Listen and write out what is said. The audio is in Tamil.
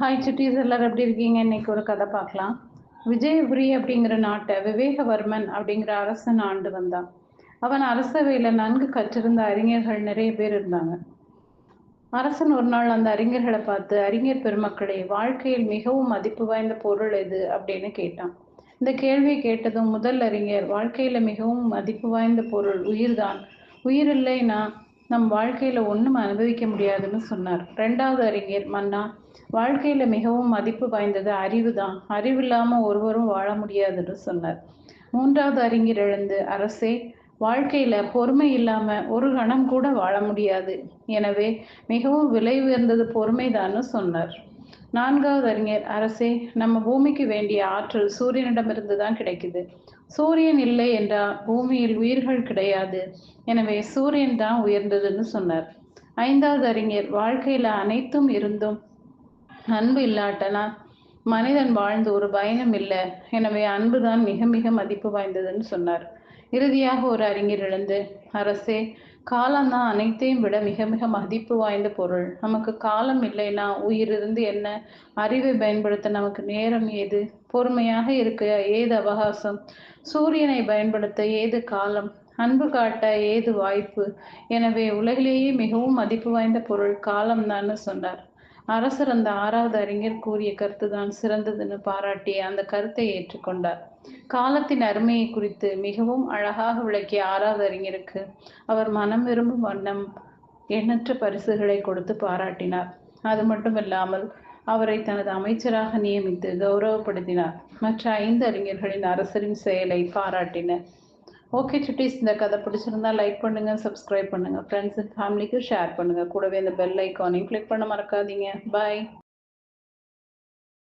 ஹாய் சுட்டீஸ் எல்லாரும் எப்படி இருக்கீங்க? இன்னைக்கு ஒரு கதை பார்க்கலாம். விஜயபுரி அப்படிங்கிற நாட்டை விவேகவர்மன் அப்படிங்கிற அரசன் ஆண்டு வந்தான். அவன் அரசவையில் நன்கு கற்றிருந்த அறிஞர்கள் நிறைய பேர் இருந்தாங்க. அரசன் ஒரு நாள் அந்த அறிஞர்களை பார்த்து அறிஞர் பெருமக்களே வாழ்க்கையில் மிகவும் மதிப்பு வாய்ந்த பொருள் எது? அப்படின்னு கேட்டான். இந்த கேள்வியை கேட்டதும் முதல் அறிஞர் வாழ்க்கையில மிகவும் மதிப்பு வாய்ந்த பொருள் உயிர்தான். உயிர் இல்லைன்னா நம் வாழ்க்கையில ஒன்றும் அனுபவிக்க முடியாதுன்னு சொன்னார். ரெண்டாவது அறிஞர் மன்னா வாழ்க்கையில மிகவும் மதிப்பு வாய்ந்தது அறிவு தான் அறிவு இல்லாம ஒருவரும் வாழ முடியாதுன்னு சொன்னார். மூன்றாவது அறிஞர் எழுந்து அரசே வாழ்க்கையில பொறுமை இல்லாம ஒரு கணம் கூட வாழ முடியாது. எனவே மிகவும் விலை உயர்ந்தது பொறுமைதான்னு சொன்னார். நான்காவது அறிஞர் அரசே நம்ம பூமிக்கு வேண்டிய ஆற்றல் சூரியனிடமிருந்து தான் கிடைக்குது. சூரியன் இல்லை என்றால் பூமியில் உயிர்கள் கிடையாது. எனவே சூரியன் தான் உயர்ந்ததுன்னு சொன்னார். ஐந்தாவது அறிஞர் வாழ்க்கையில அனைத்தும் இருந்தும் அன்பு இல்லாட்டனா மனிதன் வாழ்ந்து ஒரு பயனும் இல்லை. எனவே அன்புதான் மிக மிக மதிப்பு வாய்ந்ததுன்னு சொன்னார். இறுதியாக ஒரு அறிஞர் எழுந்து அரசே காலம்தான் அனைத்தையும் விட மிக மிக மதிப்பு வாய்ந்த பொருள். நமக்கு காலம் இல்லைன்னா உயிர் இருந்து என்ன அறிவை பயன்படுத்த நமக்கு நேரம் ஏது? பொறுமையாக இருக்க ஏது அவகாசம்? சூரியனை பயன்படுத்த ஏது காலம்? அன்பு காட்ட ஏது வாய்ப்பு? எனவே உலகிலேயே மிகவும் மதிப்பு வாய்ந்த பொருள் காலம்தான்னு சொன்னார். அரசர் அந்த ஆறாவது அறிஞர் கூறிய கருத்துதான் சிறந்ததுன்னு பாராட்டி அந்த கருத்தை ஏற்றுக்கொண்டார். காலத்தின் அருமையை குறித்து மிகவும் அழகாக விளக்கிய ஆறாவது அறிஞருக்கு அவர் மனம் விரும்பும் வண்ணம் எண்ணற்ற பரிசுகளை கொடுத்து பாராட்டினார். அது மட்டுமில்லாமல் அவரை தனது அமைச்சராக நியமித்து கௌரவப்படுத்தினார். மற்ற ஐந்து அறிஞர்களின் அரசரின் செயலை பாராட்டினர். ஓகே சுட்டீஸ் இந்த கதை பிடிச்சிருந்தா லைக் பண்ணுங்க சப்ஸ்கிரைப் பண்ணுங்க. ஃப்ரெண்ட்ஸ் அண்ட் ஃபேமிலிக்கு ஷேர் பண்ணுங்க. கூடவே இந்த பெல் ஐக்கானையும் கிளிக் பண்ண மறக்காதீங்க. பாய்